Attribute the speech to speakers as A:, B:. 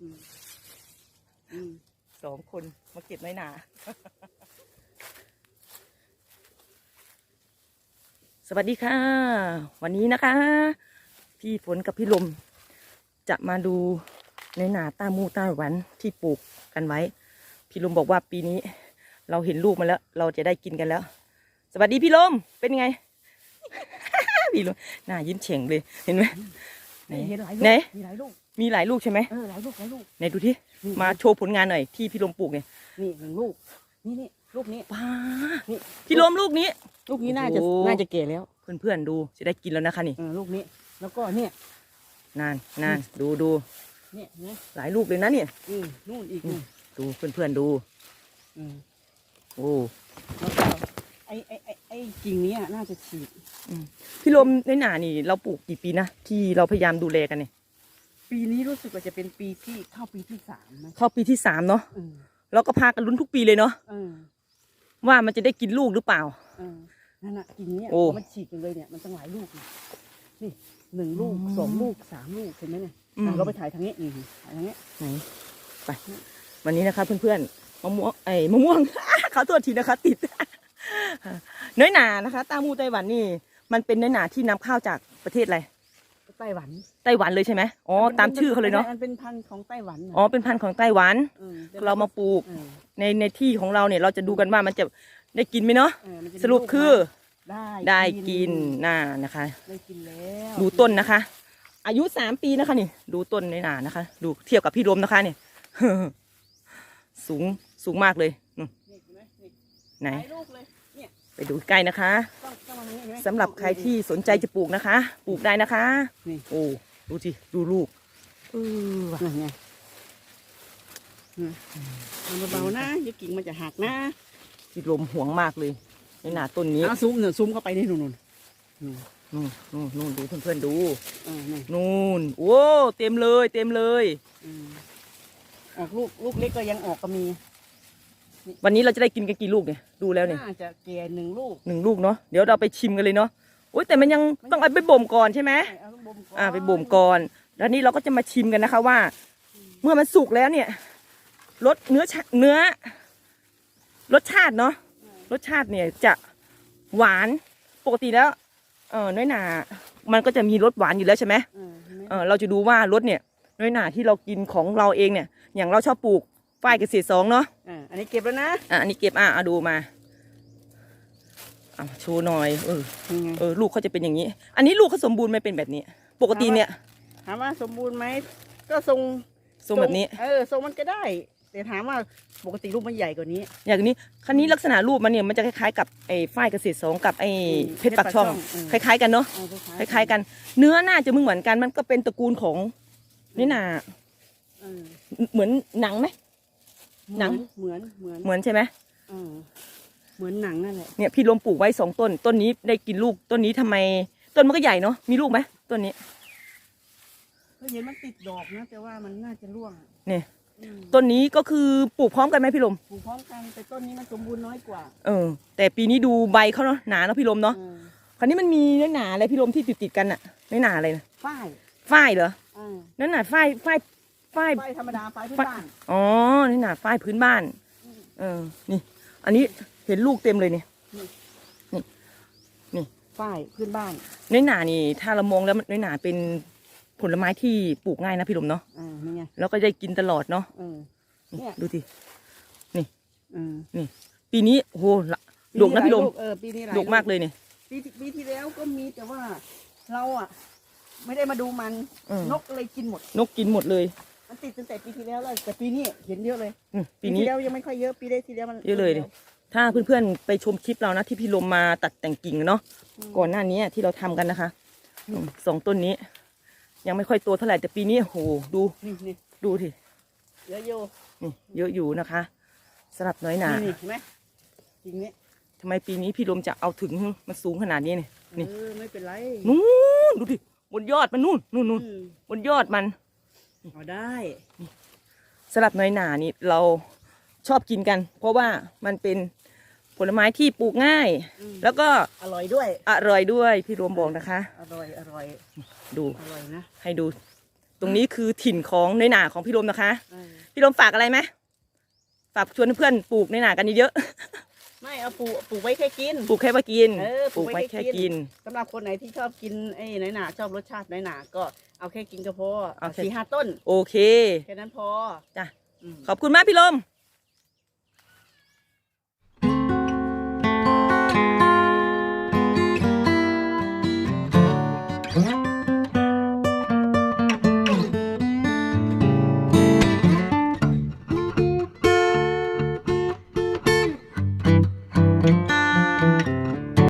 A: อืมอืม
B: สองคนมาเก็บน้อยหนา สวัสดีค่ะ วันนี้นะคะ พี่ฝนกับพี่ลม จะมาดูในหนาต้ามูต้าหวันที่ปลูกกันไว้ พี่ลมบอกว่าปีนี้ เราเห็นลูกมาแล้ว เราจะได้กินกันแล้ว สวัสดีพี่ลมเป็นไง พี่ลมหน้ายิ้มเฉ่งเลยเห็นไหมไหน
A: เห็นหลายลู
B: ไหน
A: กมีหลายลูก
B: มีหลายลูกใช่ไหม
A: เออหลายลูกหลายลูก
B: ไหนดูที่
A: นี่
B: มาโชว์ผลงานหน่อยที่พี่ลมปลูกเนี่ย
A: นี่หนึ่งลูก นี่นี่ลูกนี้
B: ป้า
A: นี่
B: พี่ลมลูกนี้
A: ลูกนี้น่าจะ
B: โอ้
A: น่าจะเก่แล้ว
B: เพื่อนๆดูจะได้กินแล้วนะคะนี่
A: เออลูกนี้ แล้วก็เนี่ย
B: นานนานดูดู
A: เนี่ยนะ
B: หลายลูกเลยนะเนี่ย
A: อืมนู่นอีกนู่น
B: ดูเพื่อนๆดู
A: อืม
B: โอ้
A: แล้วก็ไอ้ไอ้ไอ้ไอ้กิ่งเนี้ยน่าจะฉีด
B: พี่ลมในหนานี่เราปลูกกี่ปีนะที่เราพยายามดูแลกันเนี่ย
A: ปีนี้รู้สึกว่าจะเป็นปีที่เข้าปีที่สามนะ
B: เข้าปีที่สามเนาะ
A: เออ
B: เราก็พากันลุ้นทุกปีเลยเนาะ
A: เออ
B: ว่ามันจะได้กินลูกหรือเปล่า
A: เออนั่นน่ะกิ่งเนี้ย
B: โอ้
A: มันฉีดกันเลยเนี่ยมันตั้งหลายลูกนะนี่หนึ่งลูกสองลูกสามลูกเห็นไหมเนี่ย
B: อืม
A: อะเราไปถ่ายทางนี้นี่ถ่ายทางนี้
B: ไหนไปวันนี้นะคะเพื่อนๆมะม่วงไอ้ยมะม่วง ขอโทษทีนะคะ ติด น้อยหนานะคะ ตามูไต้หวันนี่ มันเป็นน้อยหนาที่นำเข้าจากประเทศอะไร
A: ไต้หวัน
B: ไต้หวันเลยใช่ไหมอ๋อตามชื่อเขาเลยเนาะ
A: มันเป็นพันธุ์ของไต้หวันน่ะ
B: อ๋อเป็นพันธุ์ของไต้หวัน
A: ออแต่
B: เรามาปลูก
A: เออ
B: ในในที่ของเราเนี่ยเราจะดูกันว่ามันจะได้กินไหมเนาะ
A: เออมันจะมี
B: สรุปคือ
A: ได้
B: ได้กินน่านะคะ
A: ได้กินแล้ว
B: ดูต้นนะคะ อายุสามปีนะคะนี่ ดูต้นในหนานะคะ ดูเทียบกับพี่ลมนะคะเนี่ย สูงสูงมากเลยนู่น
A: นี่เห็นไหมนี่
B: ไหน
A: หลายลูกเลยเนี่ย
B: ไปดูใกล้นะคะ
A: ต้องต้องมาทางนี้เห็นไหม
B: สำหรับใครที่สนใจจะปลูกนะคะ ปลูกได้นะคะ
A: นี่
B: โอ้ดูสิดูลูกเออว่ะ
A: นี่ไงนี่ทำเบาๆนะเดี๋ยวกิ่งมันจะหักนะ
B: พี่ลมห่วงมากเลยในหนาต้นนี้
A: เอาซูมเนี่ยซูมเข้าไปนี่นู่นนู่นนู่น
B: นู่นนู่นนู่นดูเพื่อนๆดู
A: เออนี่
B: นู่นโอ้เต็มเลย เต็มเลย
A: อืมออกลูกลูกเล็กก็ยังออกก็มี
B: วันนี้เราจะได้กินกันกี่ลูกเนี่ยดูแล้วเนี่ย
A: น่าจะแก่หนึ่งลูก
B: หนึ่งลูกเนาะเดี๋ยวเราไปชิมกันเลยเนาะโอ้ยแต่มันยังต้องเอาไปบ่มก่อนใช่ไหม
A: ใช่เอาต้องบ่มก่อน
B: อ่าไปบ่มก่อน แล้วนี่เราก็จะมาชิมกันนะคะว่า เมื่อมันสุกแล้วเนี่ยรสเนื้อชาเนื้อ รสชาติเนาะรสชาติเนี่ยจะหวานปกติแล้ว เออน้อยหนา มันก็จะมีรสหวานอยู่แล้วใช่ไหม
A: เออเห็นไหม
B: เออเราจะดูว่ารสเนี่ยน้อยหนาที่เรากินของเราเองเนี่ย อย่างเราชอบปลูก ฝ้ายเกษตรสองเนาะ
A: อ่าอันนี้เก็บแล้วนะ
B: อะอันนี้เก็บอะเอาดูมาเอาโชว์หน่อยเออ
A: นี่ไง
B: เออลูกเขาจะเป็นอย่างนี้ อันนี้ลูกเขาสมบูรณ์ไหม่เป็นแบบนี้ ปกติเนี่ย
A: ถามว่าสมบูรณ์ไหมก็ทรง
B: ทรงแบบนี้
A: เออทรงมันก็ได้ แต่ถามว่าปกติลูกมันใหญ่กว่านี้
B: อย่างนี้คันนี้ลักษณะรูปมันเนี่ยมันจะคล้ายๆกับไอ้ฝ้ายเกษตรสองกับไอ้
A: อืม
B: เพชรปักช่อง
A: เพชรปากช่อง
B: คล้ายๆกันเนาะ
A: เออ
B: คล้ายๆกัน เนื้อน่าจะมึงเหมือนกัน มันก็เป็นตระกูลของนี่นา
A: เออ
B: เหมือนหนังไหม หนัง
A: เหมือนเหมือน
B: เหมือนใช่ไหม
A: เออเหมือนหนังนั่นแหละ
B: เนี่ยพี่ลมปลูกไว้สองต้น ต้นนี้ได้กินลูก ต้นนี้ทำไม ต้นมันก็ใหญ่เนาะ มีลูกไหมต้นนี้
A: ก็เห็นมันติดดอกนะแต่ว่ามันน่าจะร่วง
B: เนี่ย
A: อืม
B: ต้นนี้ก็คือปลูกพร้อมกันไหมพี่ลม
A: ปลูกพร้อมกันแต่ต้นนี้มันสมบูรณ์น้อยกว่า
B: เออ แต่ปีนี้ดูใบเขาเนาะ หนาเนาะพี่ลมเนาะ
A: เออ
B: คราวนี้มันมีเนื้อหนาอะไรพี่ลมที่ติดติดๆกันอะเนื้อหนาอะไรนะ
A: ฝ้าย
B: ฝ้ายเหรอ
A: เออ
B: เนื้อหนาฝ้ายฝ้าย ฝ้าย
A: ฝ้ายธรรมดาฝ้ายพื้นบ้าน
B: อ๋อนี่หนาฝ้ายพื้นบ้าน เออ นี่ อันนี้เห็นลูกเต็มเลยเนี่ย
A: ฝ้ายพื้นบ้าน
B: น้อยหนานี่ ถ้าเรามองแล้วน้อยหนาเป็นผลไม้ที่ปลูกง่ายนะพี่ลมเนาะ
A: อ่านี่ไง
B: แล้วก็ได้กินตลอดเนาะ
A: เออ
B: นี่
A: เนี่ย
B: ดูสิ
A: เออ
B: ปีนี้โอ้โหละดกนะพี่ลม
A: หายกเออปีนี้หลาย
B: ดกมากเลยเนี่ย
A: ปีที่ปีที่แล้วก็มีแต่ว่าเราอะ ไม่ได้มาดูมัน
B: เออน
A: กเลยกินหมด
B: นกกินหมดเลย
A: มันติดตั้งแต่ปีที่แล้วแล้วแต่ปีนี้เห็นเยอะเลย
B: อืมปีนี้
A: ที่แล้วยังไม่ค่อยเยอะปีได้ที่แล้วมัน
B: เยอะเลยดิถ้าเพื่อนๆไปชมคลิปเรานะที่พี่ลมมาตัดแต่งกิ่งเนาะก่อนหน้านี้ที่เราทำกันนะคะอืมสองต้นนี้ ยังไม่ค่อยโตเท่าไหร่แต่ปีนี้โอ้โหดู
A: นี่นี่
B: ดูที
A: เยอะอยู่
B: นี่เยอะอยู่นะคะสำหรับน้อยหนา
A: นี่เห็นไหมจริงเนี่ย
B: ทำไมปีนี้พี่ลมจะเอาถึงมันสูงขนาดนี้เนี่ย นี่
A: เออไม่เป็นไร
B: นู่นดูดิบนยอดมันนู่นนู่นนู่น
A: อืม
B: บนยอดมัน
A: เอาได้
B: สำหรับน้อยหนานี่เราชอบกินกัน เพราะว่ามันเป็นผลไม้ที่ปลูกง่าย
A: อืม
B: แล้วก็
A: อร่อยด้วย
B: อร่อยด้วยพี่รวมบอกนะคะ
A: อร่อยอร่อย
B: ดู
A: อร่อยนะ
B: ให้ดู ตรงนี้คือถิ่นของในหนาของพี่ลมนะคะ
A: เออ
B: พี่ลมฝากอะไรไหมฝากชวนเพื่อนๆปลูกในหนากันเยอะ
A: ไม่เอาปลูกปลูกไว้แค่กิน
B: ๆปลูกแค่ว่ากิน
A: เออ
B: ปลูกไว้แค่กิน
A: สำหรับคนไหนที่ชอบกินไอ้น้อยหนาชอบรสชาติน้อยหนาก็เอาแค่กินก็พอ
B: เอาแค่
A: สี่ห้าต้น
B: โอเค
A: แค่นั้นพอ
B: จ้ะ
A: อืม
B: ขอบคุณมากพี่ลม